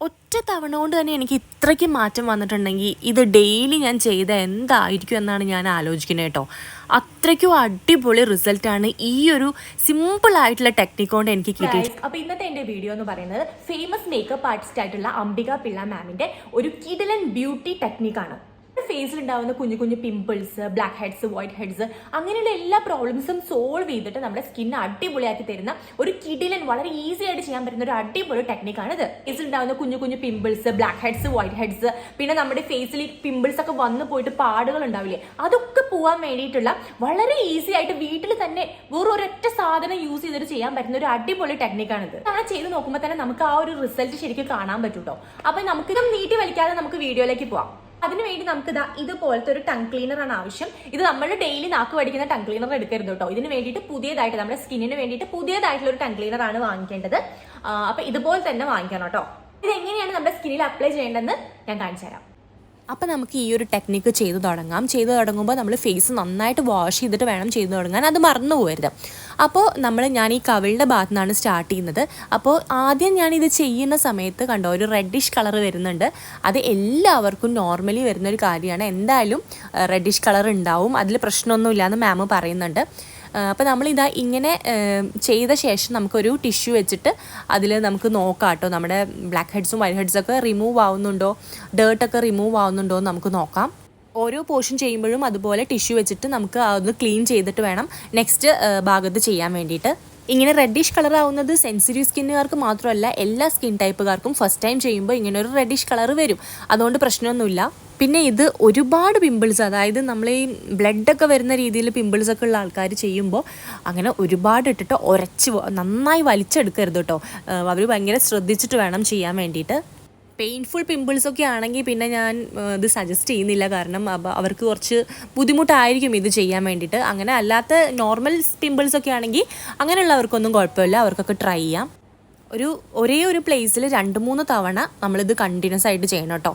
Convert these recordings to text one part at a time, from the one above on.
ഒറ്റ തവണ കൊണ്ട് തന്നെ എനിക്ക് ഇത്രയ്ക്ക് മാറ്റം വന്നിട്ടുണ്ടെങ്കിൽ ഇത് ഡെയിലി ഞാൻ ചെയ്ത എന്തായിരിക്കും എന്നാണ് ഞാൻ ആലോചിക്കുന്നത് കേട്ടോ. അത്രയ്ക്കും അടിപൊളി റിസൾട്ടാണ് ഈ ഒരു സിമ്പിൾ ആയിട്ടുള്ള ടെക്നിക് കൊണ്ട് എനിക്ക് കിട്ടിയത്. അപ്പൊ ഇന്നത്തെ എന്റെ വീഡിയോ എന്ന് പറയുന്നത് ഫേമസ് മേക്കപ്പ് ആർട്ടിസ്റ്റ് ആയിട്ടുള്ള അംബിക പിള്ള മാമിന്റെ ഒരു കിടലൻ ബ്യൂട്ടി ടെക്നിക്കാണ് ഫേസിൽ ഉണ്ടാവുന്ന കുഞ്ഞു കുഞ്ഞു pimples blackheads whiteheads അങ്ങനെയുള്ള എല്ലാ പ്രോബ്ലംസും സോൾവ് ചെയ്തിട്ട് നമ്മുടെ സ്കിൻ അടിപൊളിയാക്കി തരുന്ന ഒരു കിഡിലൻ വളരെ ഈസി ആയിട്ട് ചെയ്യാൻ പറ്റുന്ന ഒരു അടിപൊളി ടെക്നിക്കാണ് ഇത് ഫേസിൽ ഉണ്ടാവുന്ന കുഞ്ഞു കുഞ്ഞു pimples blackheads whiteheads പിന്നെ നമ്മുടെ ഫേസിൽ പിമ്പിൾസ് ഒക്കെ വന്നു പോയിട്ട് പാടുകൾ ഉണ്ടാവില്ലേ? അതൊക്കെ പോവാൻ വേണ്ടിയിട്ടുള്ള വളരെ ഈസി ആയിട്ട് വീട്ടിൽ തന്നെ വെറും ഒരൊറ്റ സാധനം യൂസ് ചെയ്തിട്ട് ചെയ്യാൻ പറ്റുന്ന ഒരു അടിപൊളി ടെക്നിക്കാണിത് അങ്ങനെ ചെയ്ത് നോക്കുമ്പോൾ തന്നെ നമുക്ക് ആ ഒരു റിസൾട്ട് ശരിക്കും കാണാൻ പറ്റും കേട്ടോ അപ്പൊ നമുക്കിതും നീട്ടി വലിക്കാതെ നമുക്ക് വീഡിയോയിലേക്ക് പോവാം. അതിനുവേണ്ടി നമുക്ക് ഇതാ ഇതുപോലത്തെ ഒരു ടങ് ആണ് ആവശ്യം. ഇത് നമ്മൾ ഡെയിലി നാക്ക് പഠിക്കുന്ന ടങ് ക്ലീനർ എടുക്കരുത് കേട്ടോ ഇതിന് വേണ്ടിയിട്ട് പുതിയതായിട്ട് നമ്മുടെ സ്കിന്നിന് വേണ്ടിയിട്ട് പുതിയതായിട്ടുള്ള ഒരു ടങ് ആണ് വാങ്ങിക്കേണ്ടത്. അപ്പൊ ഇതുപോലെ തന്നെ വാങ്ങിക്കണം കേട്ടോ ഇത് എങ്ങനെയാണ് നമ്മുടെ സ്കിന്നിൽ അപ്ലൈ ചെയ്യേണ്ടതെന്ന് ഞാൻ കാണിച്ചു തരാം. അപ്പോൾ നമുക്ക് ഈ ഒരു ടെക്നിക്ക് ചെയ്തു തുടങ്ങാം. ചെയ്തു തുടങ്ങുമ്പോൾ നമ്മൾ ഫേസ് നന്നായിട്ട് വാഷ് ചെയ്തിട്ട് വേണം ചെയ്തു തുടങ്ങാൻ. അത് മറന്നു പോകരുത്. അപ്പോൾ നമ്മൾ ഞാൻ ഈ കവിളുടെ ഭാഗത്തു നിന്നാണ് സ്റ്റാർട്ട് ചെയ്യുന്നത്. അപ്പോൾ ആദ്യം ഞാനിത് ചെയ്യുന്ന സമയത്ത് കണ്ടോ ഒരു റെഡിഷ് കളർ വരുന്നുണ്ട്. അത് എല്ലാവർക്കും നോർമലി വരുന്ന ഒരു കാര്യമാണ്. എന്തായാലും റെഡിഷ് കളർ ഉണ്ടാവും. അതിൽ പ്രശ്നമൊന്നുമില്ല എന്ന് മാം പറയുന്നുണ്ട്. അപ്പോൾ നമ്മളിതാ ഇങ്ങനെ ചെയ്ത ശേഷം നമുക്കൊരു ടിഷ്യൂ വെച്ചിട്ട് അതിൽ നമുക്ക് നോക്കാം കേട്ടോ നമ്മുടെ ബ്ലാക്ക് ഹെഡ്സും വൈറ്റ് ഹെഡ്സൊക്കെ റിമൂവ് ആവുന്നുണ്ടോ? ഡേർട്ടൊക്കെ റിമൂവ് ആവുന്നുണ്ടോ എന്ന് നമുക്ക് നോക്കാം. ഓരോ പോർഷൻ ചെയ്യുമ്പോഴും അതുപോലെ ടിഷ്യൂ വെച്ചിട്ട് നമുക്ക് അതൊന്ന് ക്ലീൻ ചെയ്തിട്ട് വേണം നെക്സ്റ്റ് ഭാഗത്ത് ചെയ്യാൻ വേണ്ടിയിട്ട്. ഇങ്ങനെ റെഡിഷ് കളർ ആവുന്നത് സെൻസിറ്റീവ് സ്കിന്നുകാർക്ക് മാത്രമല്ല എല്ലാ സ്കിൻ ടൈപ്പുകാർക്കും ഫസ്റ്റ് ടൈം ചെയ്യുമ്പോൾ ഇങ്ങനെ ഒരു റെഡിഷ് കളർ വരും. അതുകൊണ്ട് പ്രശ്നമൊന്നുമില്ല. പിന്നെ ഇത് ഒരുപാട് പിമ്പിൾസ് അതായത് നമ്മൾ ഈ ബ്ലഡൊക്കെ വരുന്ന രീതിയിൽ പിമ്പിൾസ് ഒക്കെ ഉള്ള ആൾക്കാർ ചെയ്യുമ്പോൾ അങ്ങനെ ഒരുപാട് ഇട്ടിട്ട് ഉരച്ച് നന്നായി വലിച്ചെടുക്കരുത് കേട്ടോ അവർ ഭയങ്കര ശ്രദ്ധിച്ചിട്ട് വേണം ചെയ്യാൻ വേണ്ടിയിട്ട്. പെയിൻഫുൾ പിമ്പിൾസ് ഒക്കെ ആണെങ്കിൽ പിന്നെ ഞാൻ ഇത് സജസ്റ്റ് ചെയ്യുന്നില്ല. കാരണം അവ- അവർക്ക് കുറച്ച് ബുദ്ധിമുട്ടായിരിക്കും ഇത് ചെയ്യാൻ വേണ്ടിയിട്ട്. അങ്ങനെ അല്ലാത്ത നോർമൽ പിമ്പിൾസ് ഒക്കെ ആണെങ്കിൽ അങ്ങനെയുള്ളവർക്കൊന്നും കുഴപ്പമില്ല. അവർക്കൊക്കെ ട്രൈ ചെയ്യാം. ഒരു ഒരേ ഒരു പ്ലേസിൽ രണ്ട് മൂന്ന് തവണ നമ്മളിത് കണ്ടിന്യൂസ് ആയിട്ട് ചെയ്യണം കേട്ടോ.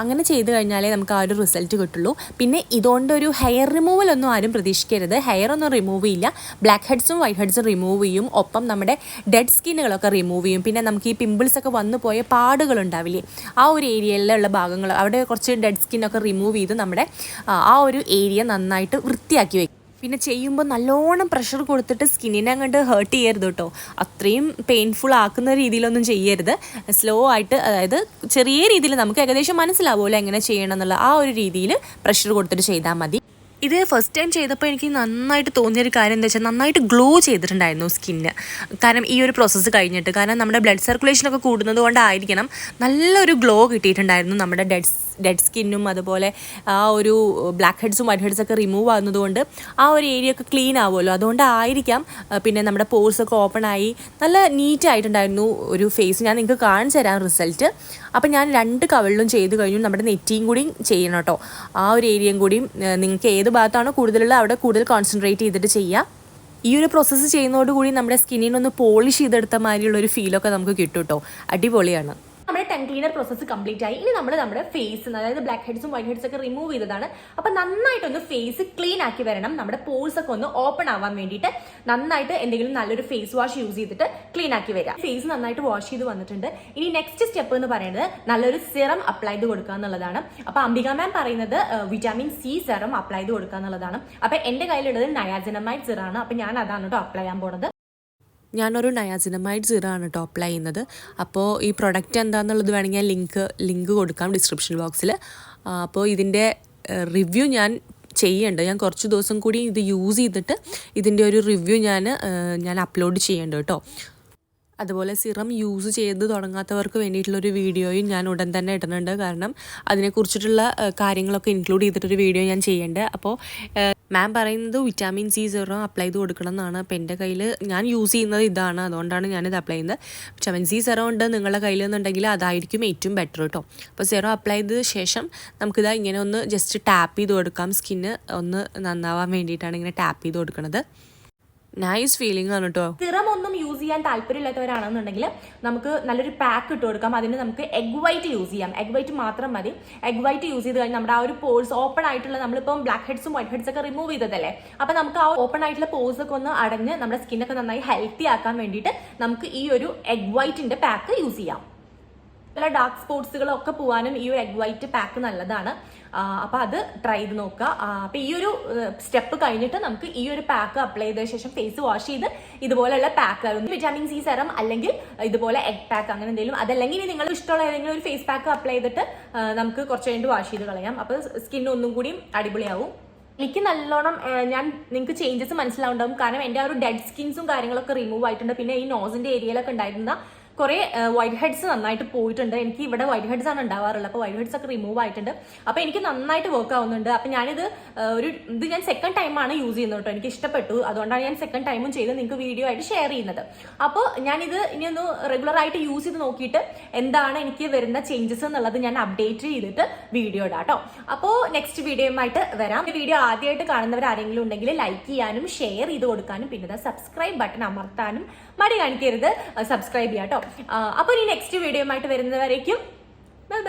അങ്ങനെ ചെയ്ത് കഴിഞ്ഞാലേ നമുക്ക് ആ ഒരു റിസൾട്ട് കിട്ടുള്ളൂ. പിന്നെ ഇതുകൊണ്ട് ഒരു ഹെയർ റിമൂവൽ ഒന്നും ആരും പ്രതീക്ഷിക്കരുത്. ഹെയർ ഒന്നും റിമൂവ് ചെയ്യില്ല. ബ്ലാക്ക് ഹെഡ്സും വൈറ്റ് ഹെഡ്സും റിമൂവ് ചെയ്യും. ഒപ്പം നമ്മുടെ ഡെഡ് സ്കിന്നുകളൊക്കെ റിമൂവ് ചെയ്യും. പിന്നെ നമുക്ക് ഈ പിമ്പിൾസ് ഒക്കെ വന്നു പോയ പാടുകൾ ഉണ്ടാവില്ലേ? ആ ഒരു ഏരിയയിലുള്ള ഭാഗങ്ങൾ അവിടെ കുറച്ച് ഡെഡ് സ്കിന്നൊക്കെ റിമൂവ് ചെയ്ത് നമ്മുടെ ആ, ഒരു ഏരിയ നന്നായിട്ട് വൃത്തിയാക്കി വെക്കും പിന്നെ ചെയ്യുമ്പോൾ നല്ലോണം പ്രഷർ കൊടുത്തിട്ട് സ്കിന്നിനെ അങ്ങോട്ട് ഹേർട്ട് ചെയ്യരുത് കേട്ടോ അത്രയും പെയിൻഫുൾ ആക്കുന്ന രീതിയിലൊന്നും ചെയ്യരുത്. സ്ലോ ആയിട്ട് അതായത് ചെറിയ രീതിയിൽ നമുക്ക് ഏകദേശം മനസ്സിലാവുമല്ലോ എങ്ങനെ ചെയ്യണം എന്നുള്ള ആ ഒരു രീതിയിൽ പ്രഷർ കൊടുത്തിട്ട് ചെയ്താൽ മതി. ഇത് ഫസ്റ്റ് ടൈം ചെയ്തപ്പോൾ എനിക്ക് നന്നായിട്ട് തോന്നിയൊരു കാര്യം എന്താ വെച്ചാൽ നന്നായിട്ട് ഗ്ലോ ചെയ്തിട്ടുണ്ടായിരുന്നു സ്കിന്ന്. കാരണം ഈ ഒരു പ്രോസസ്സ് കഴിഞ്ഞിട്ട്. കാരണം നമ്മുടെ ബ്ലഡ് സർക്കുലേഷനൊക്കെ കൂടുന്നത് കൊണ്ടായിരിക്കണം നല്ലൊരു ഗ്ലോ കിട്ടിയിട്ടുണ്ടായിരുന്നു നമ്മുടെ ഡെഡ് ഡെഡ് സ്കിന്നും അതുപോലെ ആ ഒരു ബ്ലാക്ക് ഹെഡ്സും വൈറ്റ് ഹെഡ്സ് ഒക്കെ റിമൂവ് ആകുന്നത് കൊണ്ട് ആ ഒരു ഏരിയ ഒക്കെ ക്ലീൻ ആവുമല്ലോ. അതുകൊണ്ടായിരിക്കാം പിന്നെ നമ്മുടെ പോഴ്സ് ഒക്കെ ഓപ്പൺ ആയി നല്ല നീറ്റ് ആയിട്ടുണ്ടായിരുന്നു ഒരു ഫേസ് ഞാൻ നിങ്ങൾക്ക് കാണിച്ചു തരാം റിസൾട്ട് അപ്പം ഞാൻ രണ്ട് കവളിലും ചെയ്ത് കഴിഞ്ഞു. നമ്മുടെ നെറ്റിയും കൂടിയും ചെയ്യണം കേട്ടോ. ആ ഒരു ഏരിയയും കൂടിയും നിങ്ങൾക്ക് ഏത് ഭാഗത്താണോ കൂടുതലുള്ള അവിടെ കൂടുതൽ കോൺസെൻട്രേറ്റ് ചെയ്തിട്ട് ചെയ്യുക. ഈ ഒരു പ്രോസസ്സ് ചെയ്യുന്നതോടുകൂടി നമ്മുടെ സ്കിന്നിനൊന്ന് പോളിഷ് ചെയ്തെടുത്ത മാതിരിയുള്ള ഒരു ഫീലൊക്കെ നമുക്ക് കിട്ടും കേട്ടോ അടിപൊളിയാണ്. ടങ് ക്ലീനർ പ്രോസസ്സ് കംപ്ലീറ്റ് ആയി. ഇനി നമ്മൾ നമ്മുടെ ഫേസ് അതായത് ബ്ലാക്ക് ഹെഡ്സും വൈറ്റ് ഹെഡ്സ് ഒക്കെ റിമൂവ് ചെയ്തതാണ്. അപ്പൊ നന്നായിട്ടൊന്ന് ഫേസ് ക്ലീൻ ആക്കി വരണം. നമ്മുടെ പോൾസ് ഒക്കെ ഒന്ന് ഓപ്പൺ ആവാൻ വേണ്ടിയിട്ട് നന്നായിട്ട് എന്തെങ്കിലും നല്ലൊരു ഫേസ് വാഷ് യൂസ് ചെയ്തിട്ട് ക്ലീൻ ആക്കി വരാം ഫേസ് നന്നായിട്ട് വാഷ് ചെയ്ത് വന്നിട്ടുണ്ട്. ഇനി നെക്സ്റ്റ് സ്റ്റെപ്പ് എന്ന് പറയുന്നത് നല്ലൊരു സിറം അപ്ലൈ ചെയ്ത് കൊടുക്കുക എന്നുള്ളതാണ്. അപ്പൊ അംബിക മാം പറയുന്നത് വിറ്റാമിൻ സി സിറം അപ്ലൈ ചെയ്ത് കൊടുക്കുക എന്നുള്ളതാണ്. അപ്പൊ എന്റെ കയ്യിലുള്ളത് നയാജനമൈഡ് സിറാണ് അപ്പൊ ഞാൻ അതാണ് കേട്ടോ അപ്ലൈ ചെയ്യാൻ പോണത്. ഞാനൊരു നയാസിനമൈഡ് സീറാണ് കേട്ടോ അപ്ലൈ ചെയ്യുന്നത് അപ്പോൾ ഈ പ്രൊഡക്റ്റ് എന്താണെന്നുള്ളത് വേണമെങ്കിൽ ഞാൻ ലിങ്ക് ലിങ്ക് കൊടുക്കാം ഡിസ്ക്രിപ്ഷൻ ബോക്സിൽ. അപ്പോൾ ഇതിന്റെ റിവ്യൂ ഞാൻ ചെയ്യേണ്ട. ഞാൻ കുറച്ച് ദിവസം കൂടി ഇത് യൂസ് ചെയ്തിട്ട് ഇതിന്റെ ഒരു റിവ്യൂ ഞാൻ ഞാൻ അപ്ലോഡ് ചെയ്യേണ്ട കേട്ടോ. അതുപോലെ സിറം യൂസ് ചെയ്ത് തുടങ്ങാത്തവർക്ക് വേണ്ടിയിട്ടുള്ളൊരു വീഡിയോയും ഞാൻ ഉടൻ തന്നെ ഇടുന്നുണ്ട്. കാരണം അതിനെക്കുറിച്ചിട്ടുള്ള കാര്യങ്ങളൊക്കെ ഇൻക്ലൂഡ് ചെയ്തിട്ടൊരു വീഡിയോ ഞാൻ ചെയ്യേണ്ടത് അപ്പോൾ മാം പറയുന്നത് വിറ്റാമിൻ സി സിറം അപ്ലൈ ചെയ്ത് കൊടുക്കണം എന്നാണ്. അപ്പോൾ എന്റെ കയ്യിൽ ഞാൻ യൂസ് ചെയ്യുന്നത് ഇതാണ്. അതുകൊണ്ടാണ് ഞാനിത് അപ്ലൈ ചെയ്യുന്നത്. വിറ്റാമിൻ സി സിറം ഉണ്ട് നിങ്ങളുടെ കയ്യിൽ നിന്നുണ്ടെങ്കിൽ അതായിരിക്കും ഏറ്റവും ബെറ്റർ കേട്ടോ അപ്പോൾ സിറം അപ്ലൈ ചെയ്ത ശേഷം നമുക്കിതാ ഇങ്ങനെ ഒന്ന് ജസ്റ്റ് ടാപ്പ് ചെയ്ത് കൊടുക്കാം. സ്കിന്ന് ഒന്ന് നന്നാവാൻ വേണ്ടിയിട്ടാണ് ഇങ്ങനെ ടാപ്പ് ചെയ്ത് കൊടുക്കുന്നത് നൈസ് ഫീലിംഗ് ആണ് കേട്ടോ സിറം ഒന്നും യൂസ് ചെയ്യാൻ താല്പര്യമില്ലാത്തവരാണെന്നുണ്ടെങ്കിൽ നമുക്ക് നല്ലൊരു പാക്ക് ഇട്ട് കൊടുക്കാം. അതിന് നമുക്ക് എഗ് വൈറ്റ് യൂസ് ചെയ്യാം. എഗ് വൈറ്റ് മാത്രം മതി. എഗ് വൈറ്റ് യൂസ് ചെയ്ത് കഴിഞ്ഞാൽ നമ്മുടെ ആ ഒരു പോഴ്സ് ഓപ്പൺ ആയിട്ടുള്ള നമ്മളിപ്പം ബ്ലാക്ക് ഹെഡ്സും വൈറ്റ് ഹെഡ്സ് ഒക്കെ റിമൂവ് ചെയ്തതല്ലേ? അപ്പൊ നമുക്ക് ആ ഓപ്പൺ ആയിട്ടുള്ള പോഴ്സ് ഒക്കെ ഒന്ന് അടഞ്ഞ് നമ്മുടെ സ്കിന്നൊക്കെ നന്നായി ഹെൽത്തി ആക്കാൻ വേണ്ടിയിട്ട് നമുക്ക് ഈ ഒരു എഗ് വൈറ്റിന്റെ പാക്ക് യൂസ് ചെയ്യാം. പല ഡാർക്ക് സ്പോട്സുകളൊക്കെ പോകാനും ഈ ഒരു എഗ് വൈറ്റ് പാക്ക് നല്ലതാണ്. അപ്പോൾ അത് ട്രൈ ചെയ്ത് നോക്കുക അപ്പോൾ ഈ ഒരു സ്റ്റെപ്പ് കഴിഞ്ഞിട്ട് നമുക്ക് ഈ ഒരു പാക്ക് അപ്ലൈ ചെയ്ത ശേഷം ഫേസ് വാഷ് ചെയ്ത് ഇതുപോലെയുള്ള പാക്ക് വിറ്റാമിൻ സി സെറം അല്ലെങ്കിൽ ഇതുപോലെ എഗ് പാക്ക് അങ്ങനെ എന്തെങ്കിലും അതല്ലെങ്കിൽ നിങ്ങൾ ഇഷ്ടമുള്ള ഏതെങ്കിലും ഒരു ഫേസ് പാക്ക് അപ്ലൈ ചെയ്തിട്ട് നമുക്ക് കുറച്ച് കഴിഞ്ഞിട്ട് വാഷ് ചെയ്ത് കളയാം. അപ്പോൾ സ്കിൻ ഒന്നും കൂടിയും അടിപൊളിയാവും. എനിക്ക് നല്ലോണം ഞാൻ നിങ്ങൾക്ക് ചേഞ്ചസ് മനസ്സിലാവുണ്ടാവും. കാരണം എന്റെ ആ ഒരു ഡെഡ് സ്കിൻസും കാര്യങ്ങളൊക്കെ റിമൂവ് ആയിട്ടുണ്ട്. പിന്നെ ഈ നോസിന്റെ ഏരിയയിലൊക്കെ ഉണ്ടായിരുന്ന കുറേ വൈറ്റ് ഹെഡ്സ് നന്നായിട്ട് പോയിട്ടുണ്ട്. എനിക്ക് ഇവിടെ വൈറ്റ് ഹെഡ്സ് ആണ് ഉണ്ടാവാറുള്ളത്. അപ്പോൾ വൈറ്റ് ഹെഡ്സ് ഒക്കെ റിമൂവ് ആയിട്ടുണ്ട്. അപ്പോൾ എനിക്ക് നന്നായിട്ട് വർക്ക് ആവുന്നുണ്ട്. അപ്പോൾ ഞാനിത് ഒരു ഇത് ഞാൻ സെക്കൻഡ് ടൈമാണ് യൂസ് ചെയ്യുന്നത് കേട്ടോ. എനിക്ക് ഇഷ്ടപ്പെട്ടു. അതുകൊണ്ടാണ് ഞാൻ സെക്കൻഡ് ടൈമും ചെയ്ത് നിങ്ങൾക്ക് വീഡിയോ ആയിട്ട് ഷെയർ ചെയ്യുന്നത്. അപ്പോൾ ഞാനിത് ഇനി ഒന്ന് റെഗുലർ ആയിട്ട് യൂസ് ചെയ്ത് നോക്കിയിട്ട് എന്താണ് എനിക്ക് വരുന്ന ചേഞ്ചസ് എന്നുള്ളത് ഞാൻ അപ്ഡേറ്റ് ചെയ്തിട്ട് വീഡിയോ ഇടാം കേട്ടോ. അപ്പോൾ നെക്സ്റ്റ് വീഡിയോയുമായിട്ട് വരാം. വീഡിയോ ആദ്യമായിട്ട് കാണുന്നവർ ആരെങ്കിലും ഉണ്ടെങ്കിൽ ലൈക്ക് ചെയ്യാനും ഷെയർ ചെയ്ത് കൊടുക്കാനും പിന്നെ സബ്സ്ക്രൈബ് ബട്ടൺ അമർത്താനും മടി കാണിക്കരുത്. സബ്സ്ക്രൈബ് ചെയ്യാം കേട്ടോ. അപ്പോൾ ഇനി നെക്സ്റ്റ് വീഡിയോ ആയിട്ട് വരുന്നവരേക്കും ബൈ